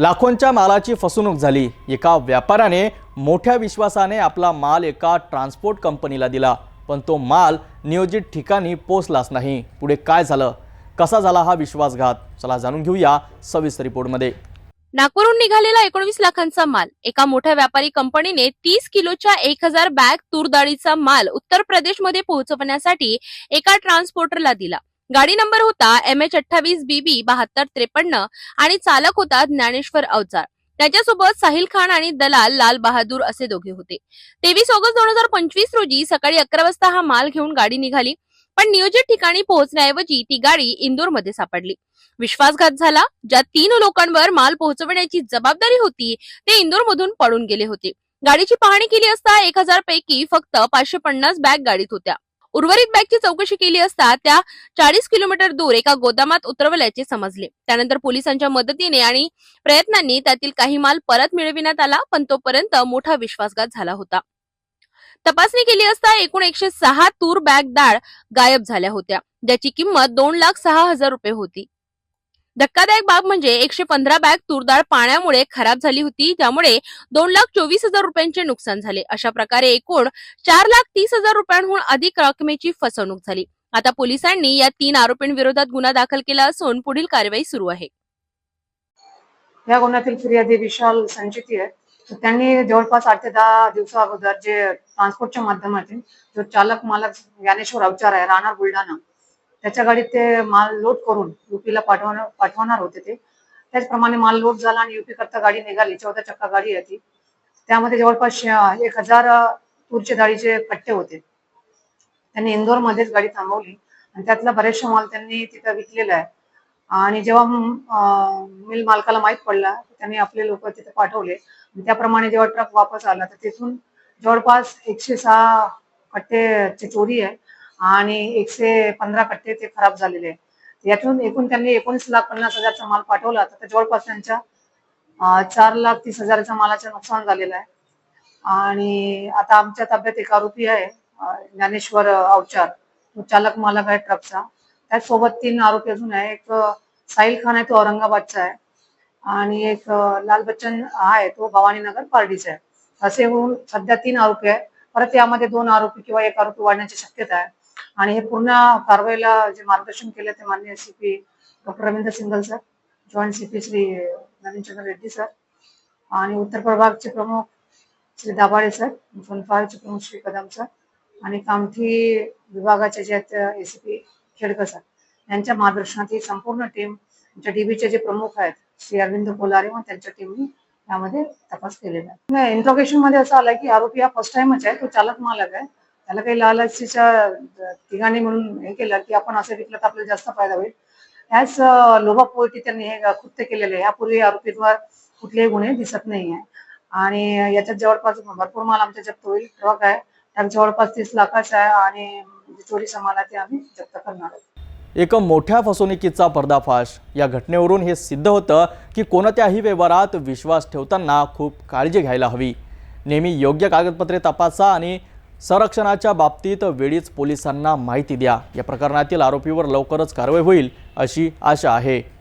लाखोंच्या मालाची फसवणूक झाली. एका व्यापाऱ्याने मोठ्या विश्वासाने आपला माल एका ट्रान्सपोर्ट कंपनीला दिला. पण तो माल नियोजित ठिकाणी पोचलाच नाही. पुढे काय झालं? कसा झाला हा विश्वासघात? चला जाणून घेऊया सविस्तर रिपोर्टमध्ये. नागपूरहून निघालेला एकोणवीस लाखांचा माल. एका मोठ्या व्यापारी कंपनीने तीस किलोच्या एक हजार बॅग तूर डाळीचा माल उत्तर प्रदेशमध्ये पोहोचवण्यासाठी एका ट्रान्सपोर्टरला दिला. गाडी नंबर होता एम एच अठ्ठावीस बीबी बहात्तर त्रेपन्न आणि चालक होता ज्ञानेश्वर अवजार. त्याच्यासोबत साहिल खान आणि दलाल लाल बहादूर असे दोघे होते. तेवीस ऑगस्ट दोन हजार पंचवीस रोजी सकाळी अकरा वाजता हा माल घेऊन गाडी निघाली पण नियोजित ठिकाणी पोहोचण्याऐवजी ती गाडी इंदोरमध्ये सापडली. विश्वासघात झाला ज्या तीन लोकांवर माल पोहोचवण्याची जबाबदारी होती ते इंदोरमधून पळून गेले होते. गाडीची पाहणी केली असता एक हजार पैकी फक्त पाचशे पन्नास बॅग गाडीत होत्या. उर्वरित बॅगची चौकशी केली असता त्या चाळीस किलोमीटर दूर एका गोदामात उतरवल्याचे समजले. त्यानंतर पोलिसांच्या मदतीने आणि प्रयत्नांनी त्यातील काही माल परत मिळविण्यात आला पण तोपर्यंत मोठा विश्वासघात झाला होता. तपासणी केली असता एकूण एकशे सहा तूर बॅग डाळ गायब झाल्या होत्या ज्याची किंमत दोन लाख सहा हजार रुपये होती. धक्कादायक बाब म्हणजे एकशे पंधरा बॅग तूरडाळ पाण्यामुळे खराब झाली होती त्यामुळे दोन लाख चोवीस हजार रुपयांचे नुकसान झाले. अशा प्रकारे एकूण चार लाख तीस हजार रुपयांहून अधिक रकमेची फसवणूक झाली. आता पोलिसांनी या तीन आरोपींविरोधात गुन्हा दाखल केला असून पुढील कारवाई सुरू आहे. या गुन्ह्यातील फिर्यादी विशाल संचिती आहे. त्यांनी जवळपास आठ ते दहा दिवसा अगोदर जे ट्रान्सपोर्टच्या माध्यमातून जो चालक मालक ज्ञानेश्वर अवचार आहे राहणार बुलढाणा त्याच्या गाडीत ते माल लोड करून युपीला पाठवणार पाठवणार होते ते. त्याचप्रमाणे माल लोड झाला आणि युपी करता गाडी निघाली. चौदा चक्का गाडी आहे ती त्यामध्ये जवळपास एक हजार तूरचे डाळीचे कट्टे होते. त्यांनी इंदोरमध्येच गाडी थांबवली. आणि त्यातला बरेचशा माल त्यांनी तिथं विकलेला आहे. आणि जेव्हा मिल मालकाला माहीत पडला त्यांनी आपले लोक तिथे पाठवले. त्याप्रमाणे जेव्हा ट्रक वापस आला तर तिथून जवळपास एकशे सहा कट्टेची चोरी आहे. आणि एकशे पंधरा कट्टे ते खराब झालेले आहेत. यातून एकूण त्यांनी एकोणीस लाख पन्नास हजारचा माल पाठवला तर जवळपास त्यांच्या चार लाख तीस हजाराच्या मालाचं नुकसान झालेलं आहे. आणि आता आमच्या ताब्यात एक आरोपी आहे ज्ञानेश्वर अवचार तो चालक मालक आहे ट्रकचा. त्याचसोबत तीन आरोपी अजून आहे. एक साहिल खान आहे तो औरंगाबादचा आहे. आणि एक लाल बच्चन आहे तो भवानीनगर पार्टीचा आहे. असे होऊन सध्या तीन आरोपी आहे परत यामध्ये दोन आरोपी किंवा एक आरोपी वाढण्याची शक्यता आहे. आणि हे पूर्ण कारवाईला जे मार्गदर्शन केलं ते मान्य CP doctor Ravindra Singal sir joint CP Shri Navinchandra Reddy sir आणि उत्तर प्रभागचे प्रमुख श्री दाभाडे सर झोन प्रमुख श्री कदम सर आणि कामठी विभागाचे जे आहेत एसीपी खेडकर सर. यांच्या मार्गदर्शनात ही संपूर्ण टीम आमच्या डीबीचे जे प्रमुख आहेत श्री अरविंद कोलारे व त्यांच्या टीमनी यामध्ये तपास केलेला आहे. इंट्रोगेशनमध्ये असं आलं की आरोपी हा फर्स्ट टाइमच आहे तो चालक मालक आहे. त्याला काही लालचीच्या ठिकाणी म्हणून हे केलं की आपण असं विकलं तर आपल्याला जास्त फायदा होईल. याच लोभापोटी त्यांनी हे कृत्य केलेलं आहे. यापूर्वी आरोपींवर कुठलेही गुन्हे दिसत नाही आहे आणि याच्यात जवळपास भरपूर माल आमच्या जप्त होईल. ट्रक आहे. त्यात जवळपास तीस लाखाचा आहे आणि म्हणजे चोरी समान आहे ते आम्ही जप्त करणार आहोत. एक मोठ्या फसवणुकीचा पर्दाफाश. या घटनेवरून हे सिद्ध होतं की कोणत्याही व्यवहारात विश्वास ठेवताना खूप काळजी घ्यायला हवी. नेहमी योग्य कागदपत्रे तपासा आणि संरक्षणाच्या बाबतीत वेळीच पोलिसांना माहिती द्या. या प्रकरणातील आरोपीवर लवकरच कारवाई होईल अशी आशा आहे.